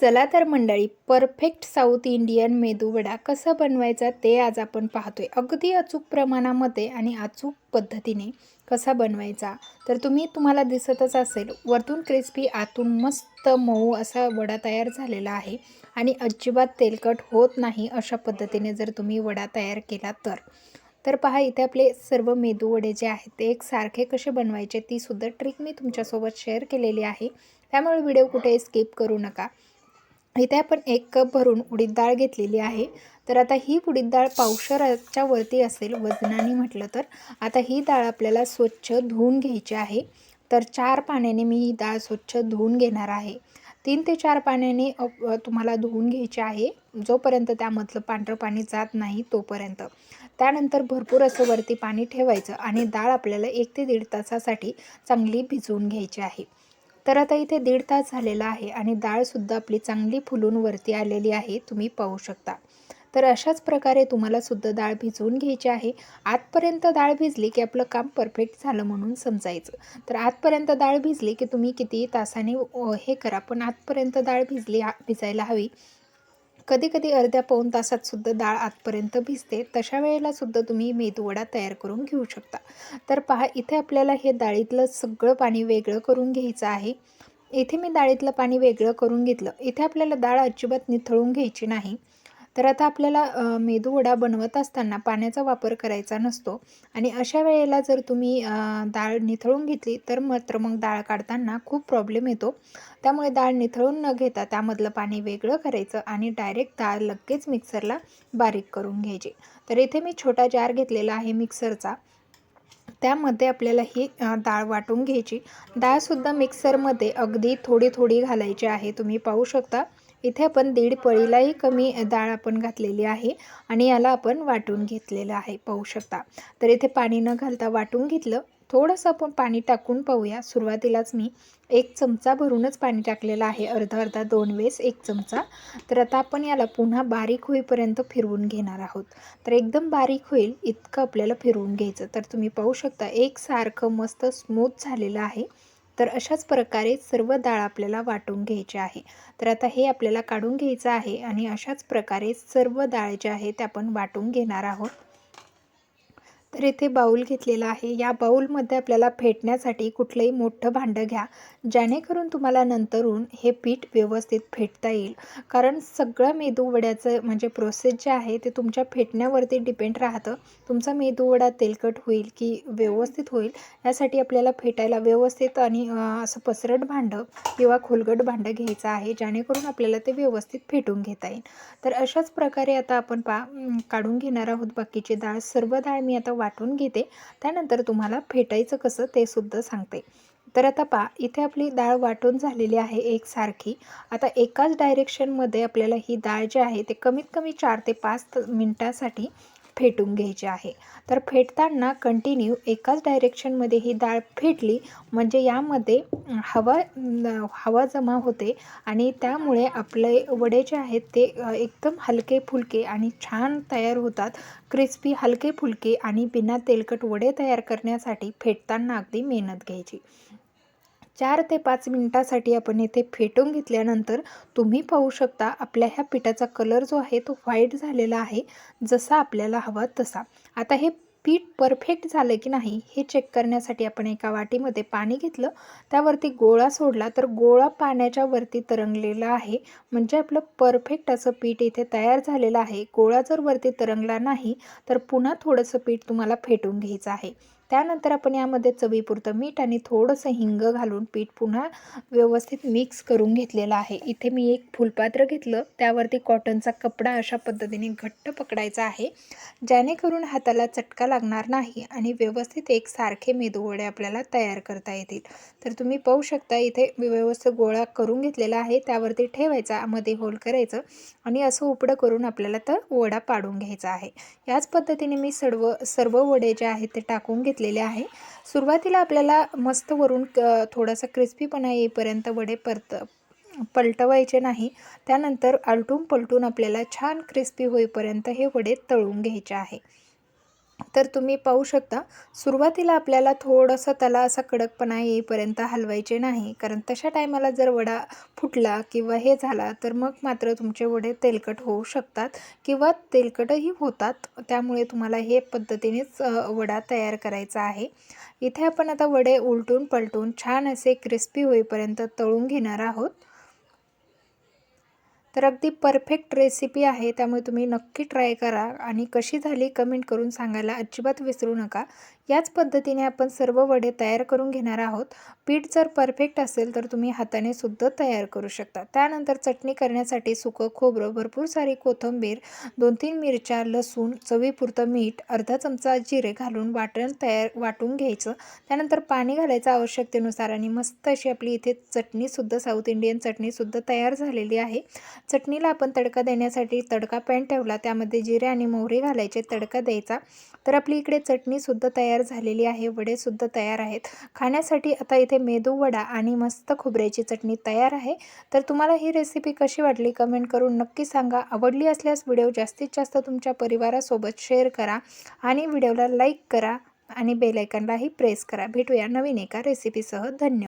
चला तर मंडळी परफेक्ट साऊथ इंडियन मेदूवडा कसा बनवायचा ते आज आपण पाहतोय. अगदी अचूक प्रमाणामध्ये आणि अचूक पद्धतीने कसा बनवायचा. तर तुम्ही तुम्हाला दिसतच असेल वरतून क्रिस्पी आतून मस्त मऊ असा वडा तयार झालेला आहे आणि अजिबात तेलकट होत नाही अशा पद्धतीने जर तुम्ही वडा तयार केला तर. तर पहा इथे आपले सर्व मेदूवडे जे आहेत ते एकसारखे कसे बनवायचे तीसुद्धा ट्रिक मी तुमच्यासोबत शेअर केलेली आहे. त्यामुळे व्हिडिओ कुठे स्किप करू नका. इथे आपण एक कप भरून उडीद डाळ घेतलेली आहे. तर आता ही उडीद डाळ पावशराच्या वरती असेल वजनाने म्हटलं तर. आता ही डाळ आपल्याला स्वच्छ धुवून घ्यायची आहे. तर चार पाण्याने मी ही डाळ स्वच्छ धुवून घेणार आहे. तीन ते चार पाण्याने तुम्हाला धुवून घ्यायचे आहे. जोपर्यंत त्यामधलं पांढरं पाणी जात नाही तोपर्यंत. त्यानंतर भरपूर असं वरती पाणी ठेवायचं आणि डाळ आपल्याला एक ते दीड तासासाठी चांगली भिजवून घ्यायची आहे. तर आता इथे दीड तास झालेला आहे आणि डाळसुद्धा आपली चांगली फुलून वरती आलेली आहे तुम्ही पाहू शकता. तर अशाच प्रकारे तुम्हाला सुद्धा डाळ भिजवून घ्यायची आहे. आतपर्यंत डाळ भिजली की आपलं काम परफेक्ट झालं म्हणून समजायचं. तर आतपर्यंत डाळ भिजली की तुम्ही किती तासाने हे करा. पण आतपर्यंत डाळ भिजली भिजायला हवी. कधी कधी अर्ध्या पाऊण तासात सुद्धा डाळ आतपर्यंत भिजते. तशा वेळेला सुद्धा तुम्ही मेदूवडा तयार करून घेऊ शकता. तर पहा इथे आपल्याला हे डाळीतलं सगळं पाणी वेगळं करून घ्यायचं आहे. इथे मी डाळीतलं पाणी वेगळं करून घेतलं. इथे आपल्याला डाळ अजिबात निथळून घ्यायची नाही. तर आता आपल्याला मेदू मेदूवडा बनवत असताना पाण्याचा वापर करायचा नसतो. आणि अशा वेळेला जर तुम्ही डाळ निथळून घेतली तर मात्र मग डाळ काढताना खूप प्रॉब्लेम येतो. त्यामुळे डाळ निथळून न घेता त्यामधलं पाणी वेगळं करायचं आणि डायरेक्ट डाळ लगेच मिक्सरला बारीक करून घ्यायची. तर इथे मी छोटा जार घेतलेला आहे मिक्सरचा त्यामध्ये आपल्याला ही डाळ वाटून घ्यायची. डाळसुद्धा मिक्सरमध्ये अगदी थोडी थोडी घालायची आहे तुम्ही पाहू शकता. इथे आपण दीड पळीलाही कमी डाळ आपण घातलेली आहे आणि याला आपण वाटून घेतलेलं आहे पाहू शकता. तर इथे पाणी न घालता वाटून घेतलं. थोडंसं आपण पाणी टाकून पाहूया. सुरुवातीलाच मी एक चमचा भरूनच पाणी टाकलेलं आहे. अर्धा अर्धा दोन वेळेस एक चमचा. तर आता आपण याला पुन्हा बारीक होईपर्यंत फिरवून घेणार आहोत. तर एकदम बारीक होईल इतकं आपल्याला फिरवून घ्यायचं. तर तुम्ही पाहू शकता एकसारखं मस्त स्मूथ झालेलं आहे. तर अशाच प्रकारे सर्व डाळ आपल्याला वाटून घ्यायची आहे. तर आता हे आपल्याला काढून घ्यायचं आहे आणि अशाच प्रकारे सर्व डाळ जे आहे ते आपण वाटून घेणार आहोत. तर इथे बाऊल घेतलेला आहे. या बाऊलमध्ये आपल्याला फेटण्यासाठी कुठलंही मोठं भांडं घ्या. जेणेकरून तुम्हाला नंतरून हे पीठ व्यवस्थित फेटता येईल. कारण सगळं मेदू वड्याचं म्हणजे प्रोसेस जे आहे ते तुमच्या फेटण्यावरती डिपेंड राहतं. तुमचा मेदू वडा तेलकट होईल की व्यवस्थित होईल यासाठी आपल्याला फेटायला व्यवस्थित आणि असं पसरट भांडं किंवा खोलगट भांडं घ्यायचं आहे जेणेकरून आपल्याला ते व्यवस्थित फेटून घेता येईल. तर अशाच प्रकारे आता आपण पा काढून घेणार आहोत बाकीची डाळ. सर्व डाळ मी आता वाटून घेते. त्यानंतर तुम्हाला फेटायचं कसं ते सुद्धा सांगते. तर आता पा इथे आपली डाळ वाटून झालेली आहे एकसारखी आता एकाच डायरेक्शनमध्ये आपल्याला ही डाळ जी आहे ते कमीत कमी चार ते पाच मिनटासाठी फेटून घ्यायची आहे. तर फेटताना कंटिन्यू एकाच डायरेक्शनमध्ये ही डाळ फेटली म्हणजे यामध्ये हवा हवा जमा होते आणि त्यामुळे आपले वडे जे आहेत ते एकदम हलके फुलके आणि छान तयार होतात. क्रिस्पी हलके फुलके आणि बिना तेलकट वडे तयार करण्यासाठी फेटताना अगदी मेहनत घ्यायची. चार ते पाच मिनटासाठी आपण इथे फेटून घेतल्यानंतर तुम्ही पाहू शकता आपल्या ह्या पिठाचा कलर जो आहे तो व्हाईट झालेला आहे जसा आपल्याला हवा तसा. आता हे पीठ परफेक्ट झालं की नाही हे चेक करण्यासाठी आपण एका वाटीमध्ये पाणी घेतलं. त्यावरती गोळा सोडला तर गोळा पाण्याच्या वरती तरंगलेला आहे. म्हणजे आपलं परफेक्ट असं पीठ इथे तयार झालेलं आहे. गोळा जर वरती तरंगला नाही तर पुन्हा थोडंसं पीठ तुम्हाला फेटून घ्यायचं आहे. त्यानंतर आपण यामध्ये चवीपुरतं मीठ आणि थोडंसं हिंग घालून पीठ पुन्हा व्यवस्थित मिक्स करून घेतलेलं आहे. इथे मी एक फुलपात्र घेतलं. त्यावरती कॉटनचा कपडा अशा पद्धतीने घट्ट पकडायचा आहे जेणेकरून हाताला चटका लागणार नाही आणि व्यवस्थित एक सारखे मेदूवडे आपल्याला तयार करता येतील. तर तुम्ही पाहू शकता इथे व्यवस्थित गोळा करून घेतलेला आहे. त्यावरती ठेवायचा मध्ये होल करायचं आणि असं उपडं करून आपल्याला तर वडा पाडून घ्यायचा आहे. याच पद्धतीने मी सर्व सर्व वडे जे आहेत ते टाकून घेतलेले आहे. सुरुवातीला आपल्याला मस्त वरून क- थोडासा क्रिस्पीपणा येईपर्यंत वडे परत पलटवायचे नाही. त्यानंतर आलटून पलटून आपल्याला छान क्रिस्पी होईपर्यंत हे वडे तळून घ्यायचे आहे. तर तुम्ही पाहू शकता सुरुवातीला आपल्याला थोडंसं त्याला असा कडकपणा येईपर्यंत हलवायचे नाही. कारण तशा टायमाला जर वडा फुटला किंवा हे झाला तर मग मात्र तुमचे वडे तेलकट होऊ शकतात किंवा तेलकटही होतात. त्यामुळे तुम्हाला हे पद्धतीनेच वडा तयार करायचा आहे. इथे आपण आता वडे उलटून पलटून छान असे क्रिस्पी होईपर्यंत तळून घेणार आहोत. तर अगदी परफेक्ट रेसिपी आहे. त्यामुळे तुम्ही नक्की ट्राय करा आणि कशी झाली कमेंट करून सांगायला अजिबात विसरू नका. याच पद्धतीने आपण सर्व वडे तयार करून घेणार आहोत. पीठ जर परफेक्ट असेल तर तुम्ही हाताने सुद्धा तयार करू शकता. त्यानंतर चटणी करण्यासाठी सुकं खोबरं भरपूर सारी कोथिंबीर दोन तीन मिरच्या लसूण चवीपुरतं मीठ अर्धा चमचा जिरे घालून वाटण तयार वाटून घ्यायचं. त्यानंतर पाणी घालायचं आवश्यकतेनुसार आणि मस्त अशी आपली इथे चटणीसुद्धा साऊथ इंडियन चटणीसुद्धा तयार झालेली आहे. चटणीला आपण तडका देण्यासाठी तडका पॅन ठेवला त्यामध्ये जिरे आणि मोहरी घालायचे. तडका द्यायचा. तर आपली इकडे चटणीसुद्धा तयार झालेली आहे वडेसुद्धा तयार आहेत. खाण्यासाठी आता इथे मेदू वडा आणि मस्त खोबऱ्याची चटणी तयार आहे. तर तुम्हाला ही रेसिपी कशी वाटली कमेंट करून नक्की सांगा. आवडली असल्यास व्हिडिओ जास्तीत जास्त तुमच्या परिवारासोबत शेअर करा आणि व्हिडिओला लाईक करा आणि बेलायकनलाही प्रेस करा. भेटूया नवीन एका रेसिपीसह धन्यवाद.